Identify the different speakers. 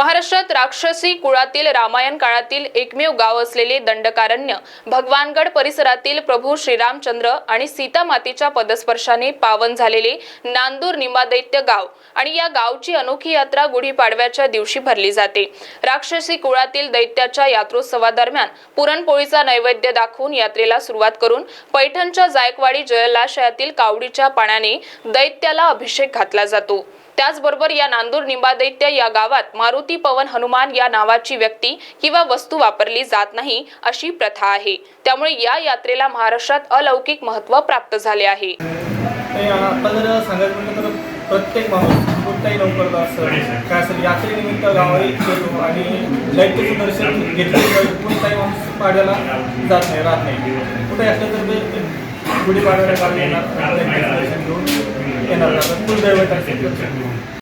Speaker 1: महाराष्ट्रात राक्षसी कुळातील रामायण काळातील एकमेव गाव असलेले दंडकारण्य भगवानगड परिसरातील प्रभू श्रीरामचंद्र आणि सीता मातेच्या पदस्पर्शाने पावन झालेले नांदूर निंबादैत्य गाव आणि या गावची अनोखी यात्रा गुढीपाडव्याच्या दिवशी भरली जाते. राक्षसी कुळातील दैत्याच्या यात्रोत्सवादरम्यान पुरणपोळीचा नैवेद्य दाखवून यात्रेला सुरुवात करून पैठणच्या जायकवाडी जलाशयातील कावडीच्या पाण्याने दैत्याला अभिषेक घातला जातो. त्याचबरोबर या नांदूर निंबादैत्य या गावात मारुती पवन हनुमान या नावाची व्यक्ती किंवा वस्तू वापरली जात नाही अशी प्रथा आहे. त्यामुळे या यात्रेला महाराष्ट्रात अलौकिक महत्त्व प्राप्त झाले आहे.
Speaker 2: प्रत्येक माणूस कुठलाही लवकर असं काय असेल यात्रेनिमित्त गावाही येतो आणि दैत्याचं दर्शन घेतलं कोणताही माणूस पाड्याला जात नाही राहत नाही. कुठे असलं तर ते गुढीपाडव्याला गावी येणार दर्शन घेऊन येणार जातात कुलदैवत असेल